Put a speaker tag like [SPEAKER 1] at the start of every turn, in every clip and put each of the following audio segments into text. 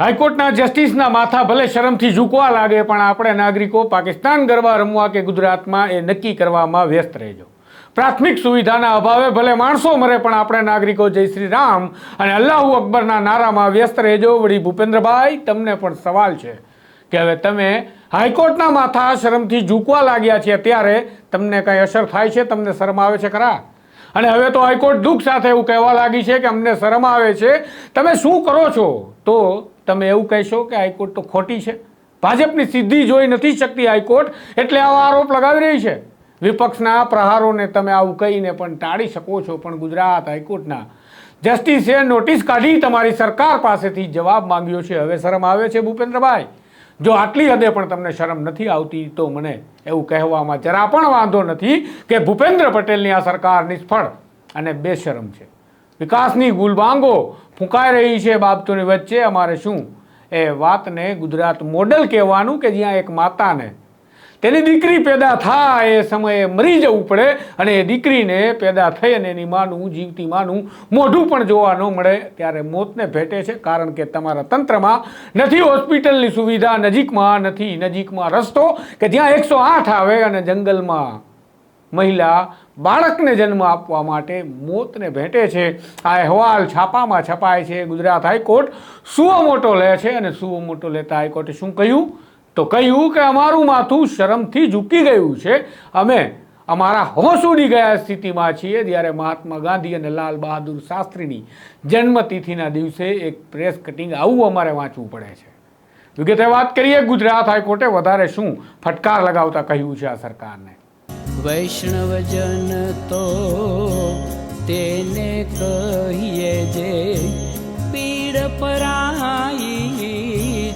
[SPEAKER 1] હાઈકોર્ટના જસ્ટિસના માથા ભલે શરમથી ઝૂકવા લાગે, પણ આપણે નાગરિકો પાકિસ્તાન ગરબા રમવા કે ગુજરાતમાં એ નક્કી કરવામાં વ્યસ્ત રહેજો. પ્રાથમિક સુવિધાના અભાવે ભલે માણસો મરે, પણ આપણે નાગરિકો જય શ્રી રામ અને અલ્લાહુ અકબરના નારામાં વ્યસ્ત રહેજો. વળી ભૂપેન્દ્રભાઈ, તમને પણ સવાલ છે કે હવે તમે હાઈકોર્ટના માથા શરમથી ઝૂકવા લાગ્યા છે ત્યારે તમને કંઈ અસર થાય છે? તમને શરમ આવે છે ખરા? અને હવે તો હાઈકોર્ટ દુઃખ સાથે એવું કહેવા લાગી છે કે અમને શરમ આવે છે. તમે શું કરો છો? તો તમે એવું કહેશો કે હાઈકોર્ટ તો ખોટી છે? ભાજપની સિદ્ધિ જોઈ નથી શકતી હાઈકોર્ટ, એટલે આવા આરોપ લગાવી રહી છે. વિપક્ષના પ્રહારોને તમે આવું કહીને પણ ટાળી શકો છો, પણ ગુજરાત હાઈકોર્ટના જસ્ટિસે નોટિસ કાઢી તમારી સરકાર પાસેથી જવાબ માંગ્યો છે. હવે શરમ આવે છે ભૂપેન્દ્રભાઈ? જો આટલી હદે પણ તમને શરમ નથી આવતી, તો મને એવું કહેવામાં જરા પણ વાંધો નથી કે ભૂપેન્દ્ર પટેલની આ સરકાર નિષ્ફળ અને બેશરમ છે. વિકાસની ગુલબાંગો ફૂંકાઈ રહી છે બાબતોની વચ્ચે. અમારે શું? એ વાતને ગુજરાત મોડલ કહેવાનું કે જ્યાં એક માતાને તેની દીકરી પેદા થાય એ સમયે મરી જવું પડે અને એ દીકરીને પેદા થઈ અને એની માનું, જીવતી માનું મોઢું પણ જોવા ન મળે. ત્યારે મોતને ભેટે છે કારણ કે તમારા તંત્રમાં નથી હોસ્પિટલની સુવિધા, નજીકમાં નથી, નજીકમાં રસ્તો કે જ્યાં એકસો આઠ આવે અને જંગલમાં મહિલા બાળકને જન્મ આપવા માટે મોતને ભેટે છે. આ અહેવાલ છાપામાં છપાય છે. ગુજરાત હાઈકોર્ટ સુઓ મોટો લે છે અને સુઓ મોટો લેતા હાઈકોર્ટે શું કહ્યું? તો કહ્યું કે અમારું માથું શરમથી ઝૂકી ગયું છે. અમે અમારા હોશ ઉડી ગયા સ્થિતિમાં છીએ જ્યારે મહાત્મા ગાંધી અને લાલ બહાદુર શાસ્ત્રીની જન્મતિથિના દિવસે એક પ્રેસ કટિંગ આવું અમારે વાંચવું પડે છે. વિગતે વાત કરીએ, ગુજરાત હાઈકોર્ટે વધારે શું ફટકાર લગાવતા કહ્યું છે આ સરકારને?
[SPEAKER 2] વૈષ્ણવજન તો તેને કહીએ જે પીડ પરાઈ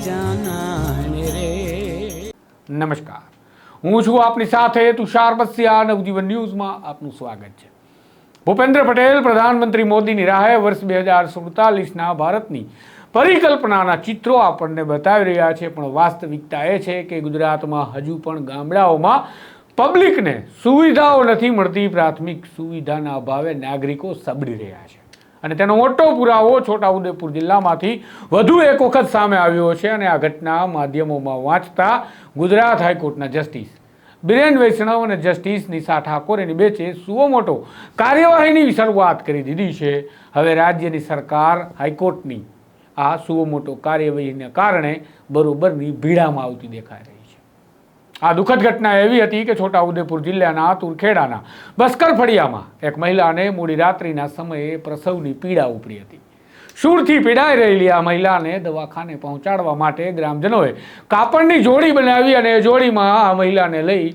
[SPEAKER 2] જાનાને રે.
[SPEAKER 1] નમસ્કાર. હું છું આપની સાથે તુષાર બસિયા નવજીવન ન્યૂઝમાં આપનું સ્વાગત છે. ભૂપેન્દ્ર પટેલ, પ્રધાનમંત્રી મોદીની રાહે વર્ષ બે હજાર સુડતાલીસના ભારતની પરિકલ્પનાના ચિત્રો આપણને બતાવી રહ્યા છે, પણ વાસ્તવિકતા એ છે કે ગુજરાતમાં હજુ પણ ગામડાઓમાં પબ્લિકને સુવિધાઓ નથી મળતી, પ્રાથમિક સુવિધાના અભાવે નાગરિકો સબડી રહ્યા છે. અને તેનો મોટો પુરાવો છોટાઉદેપુર જિલ્લામાંથી વધુ એક વખત સામે આવ્યો છે અને આ ઘટના માધ્યમોમાં વાંચતા ગુજરાત હાઈકોર્ટના જસ્ટિસ બિરેન વૈષ્ણવ અને જસ્ટિસ નિશા ઠાકોરેની બેચે સુઓ મોટો કાર્યવાહીની શરૂઆત કરી દીધી છે. હવે રાજ્યની સરકાર હાઈકોર્ટની આ સુઓ મોટો કાર્યવાહીને કારણે બરોબરની ભીડામાં આવતી દેખાય છે. આ દુઃખદ ઘટના એવી હતી કે છોટાઉદેપુર જિલ્લાના તુરખેડાના બસ્કર ફળિયામાં એક મહિલાને મોડી રાત્રિના સમયે પ્રસવની પીડા ઉપડી હતી. શૂળથી પીડાઈ રહેલી આ મહિલાને દવાખાને પહોંચાડવા માટે ગ્રામજનોએ કાપડની જોડી બનાવી અને જોડીમાં આ મહિલાને લઈ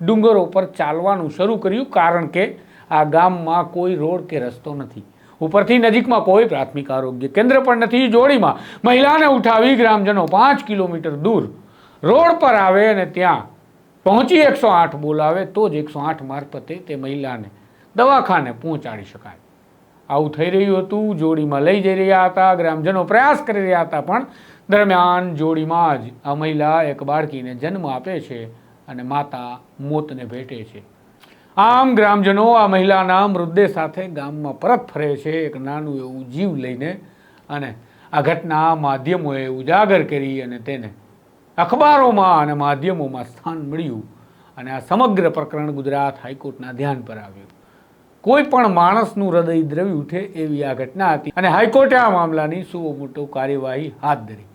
[SPEAKER 1] ડુંગરો પર ચાલવાનું શરૂ કર્યું કારણ કે આ ગામમાં કોઈ રોડ કે રસ્તો નથી. ઉપરથી નજીકમાં કોઈ પ્રાથમિક આરોગ્ય કેન્દ્ર પણ નથી. જોડીમાં મહિલાને ઉઠાવી ગ્રામજનો પાંચ કિલોમીટર દૂર રોડ પર આવે અને ત્યાં પહોંચી એકસો આઠ બોલાવે, તો જ એકસો આઠ મારફતે તે મહિલાને દવાખાને પહોંચાડી શકાય. આવું થઈ રહ્યું હતું, જોડીમાં લઈ જઈ રહ્યા હતા, ગ્રામજનો પ્રયાસ કરી રહ્યા હતા, પણ દરમિયાન જોડીમાં જ આ મહિલા એક બાળકીને જન્મ આપે છે અને માતા મોતને ભેટે છે. આમ ગ્રામજનો આ મહિલાના મૃતદેહ સાથે ગામમાં પરત ફરે છે, એક નાનું એવું જીવ લઈને અને આ ઘટના માધ્યમોએ ઉજાગર કરી અને તેને અખબારોમાં અને માધ્યમોમાં સ્થાન મળ્યું અને આ સમગ્ર પ્રકરણ ગુજરાત હાઈકોર્ટના ધ્યાન પર આવ્યું. કોઈ પણ માણસનું હૃદય દ્રવી ઉઠે એવી આ ઘટના હતી અને હાઈકોર્ટે આ મામલાની સુઓ મોટો કાર્યવાહી હાથ ધરી.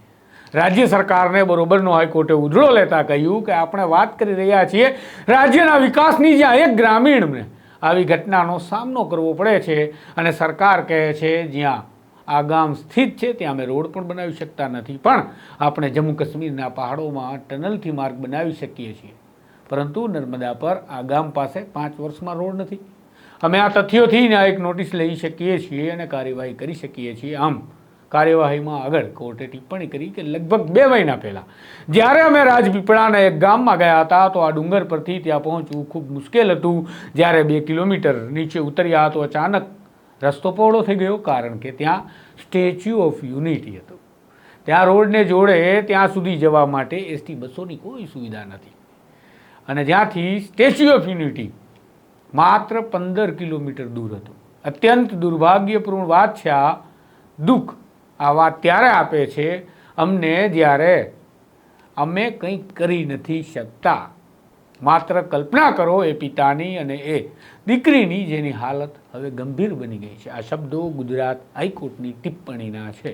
[SPEAKER 1] રાજ્ય સરકારને બરોબરનો હાઈકોર્ટે ઉજળો લેતા કહ્યું કે આપણે વાત કરી રહ્યા છીએ રાજ્યના વિકાસની જ્યાં એક ગ્રામીણને આવી ઘટનાનો સામનો કરવો પડે છે અને સરકાર કહે છે જ્યાં આ ગામ સ્થિત છે, ત્યાં અમે રોડ પણ બનાવી શકતા નથી. પણ આપણે જમ્મુ કાશ્મીરના પહાડોમાં ટનલથી માર્ગ બનાવી શકીએ છીએ. પરંતુ નર્મદા પર આ ગામ પાસે પાંચ વર્ષમાં રોડ નથી. અમે આ તથ્યોથી આ એક નોટિસ લઈ શકીએ છીએ અને કાર્યવાહી કરી શકીએ છીએ. આમ, કાર્યવાહીમાં આગળ કોર્ટે ટિપ્પણી કરી કે લગભગ બે મહિના પહેલાં, જ્યારે અમે રાજપીપળાના એક ગામમાં ગયા હતા, તો આ ડુંગર પરથી ત્યાં પહોંચવું ખૂબ મુશ્કેલ હતું. જ્યારે બે કિલોમીટર નીચે ઉતર્યા તો અચાનક રસ્તો પહોળો થઈ ગયો કારણ કે ત્યાં સ્ટેચ્યુ ઓફ યુનિટી હતું. ત્યાં રોડને જોડે ત્યાં સુધી જવા માટે એસટી બસોની કોઈ સુવિધા નથી. અને જ્યાંથી સ્ટેચ્યુ ઓફ યુનિટી માત્ર પંદર કિલોમીટર દૂર હતું. અત્યંત દુર્ભાગ્યપૂર્ણ વાત છે આ. દુઃખ આ વાત ત્યારે આપે છે અમને જ્યારે અમે કંઈક કરી નથી શકતા. માત્ર કલ્પના કરો એ પિતાની અને એ દીકરીની જેની હાલત હવે ગંભીર બની ગઈ છે. આ શબ્દો ગુજરાત હાઈકોર્ટની ટિપ્પણીના છે.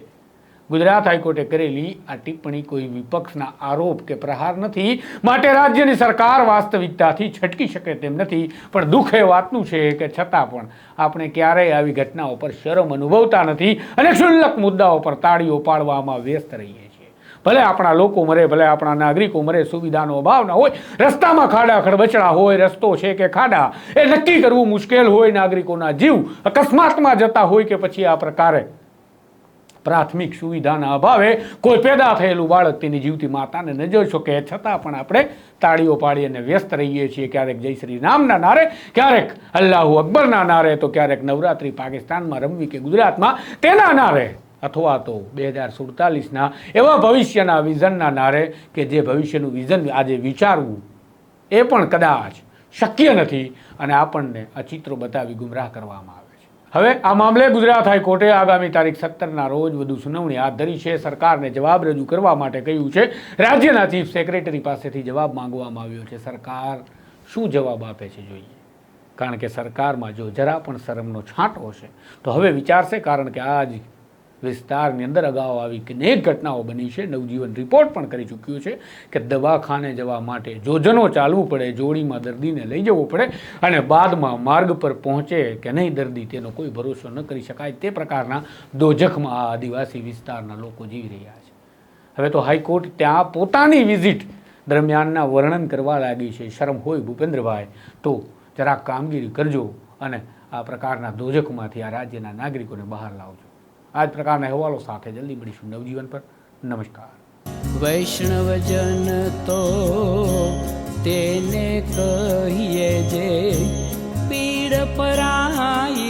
[SPEAKER 1] ગુજરાત હાઈકોર્ટે કરેલી આ ટિપ્પણી કોઈ વિપક્ષના આરોપ કે પ્રહાર નથી, માટે રાજ્યની સરકાર વાસ્તવિકતાથી છટકી શકે તેમ નથી, પણ દુઃખ એ વાતનું છે કે છતાં પણ આપણે ક્યારેય આવી ઘટનાઓ પર શરમ અનુભવતા નથી અને ક્ષુલ્લક મુદ્દાઓ પર તાળીઓ પાડવામાં વ્યસ્ત રહીએ ભલે આપણા લોકો મરે, ભલે આપણા નાગરિકો મરે, સુવિધાનો અભાવ ના હોય, રસ્તામાં ખાડા ખડબચડા હોય, રસ્તો છે કે ખાડા, એ નક્કી કરવું મુશ્કેલ હોય નાગરિકોના જીવ. અકસ્માતમાં જતા હોય કે પછી આ પ્રકારે પ્રાથમિક સુવિધાના અભાવે કોઈ પેદા થયેલું બાળક તેની જીવતી માતાને ન જોઈ શકે છતાં પણ આપણે તાળીઓ પાડી અને વ્યસ્ત રહીએ છીએ. ક્યારેક જય શ્રી રામના નારે, ક્યારેક અલ્લાહુ અકબરના નારે, તો ક્યારેક નવરાત્રિ પાકિસ્તાનમાં, રમવી કે ગુજરાતમાં, તેના નારે અથવા તો બે હજાર સુડતાલીસના એવા ભવિષ્યના વિઝનના નારે કે જે ભવિષ્યનું વિઝન આજે વિચારવું, એ પણ કદાચ શક્ય નથી અને આપણને આ ચિત્રો બતાવી ગુમરાહ કરવામાં આવે છે. હવે આ મામલે ગુજરાત હાઈકોર્ટે આગામી તારીખ સત્તરના રોજ વધુ સુનાવણી હાથ ધરી છે. સરકારને જવાબ રજૂ કરવા માટે કહ્યું છે. રાજ્યના ચીફ સેક્રેટરી પાસેથી જવાબ માંગવામાં આવ્યો છે. સરકાર શું જવાબ આપે છે જોઈએ? કારણ કે સરકારમાં જો જરા પણ શરમનો છાંટો હશે તો હવે વિચારશે, કારણ કે આ જ વિસ્તારની અંદર અગાઉ આવી અનેક ઘટનાઓ બની છે. નવજીવન રિપોર્ટ પણ કરી ચૂક્યું છે કે દવાખાને જવા માટે જોજનો ચાલવું પડે, જોડીમાં દર્દીને લઈ જવું પડે અને બાદમાં માર્ગ પર પહોંચે કે નહીં દર્દી તેનો કોઈ ભરોસો ન કરી શકાય. તે પ્રકારના દોજખમાં આ આદિવાસી વિસ્તારના લોકો જીવી રહ્યા છે. હવે તો હાઈકોર્ટ ત્યાં પોતાની વિઝિટ દરમિયાનના વર્ણન કરવા લાગી છે. શરમ હોય ભૂપેન્દ્રભાઈ તો જરાક કામગીરી કરજો અને આ પ્રકારના દોજકમાંથી આ રાજ્યના નાગરિકોને બહાર લાવજો. आज प्रकार नेहवाल और साथ है जल्दी, बड़ी सुंदर जीवन
[SPEAKER 2] पर। नमस्कार। वैष्णव जन तो तेने कहिए जे, पीर पराई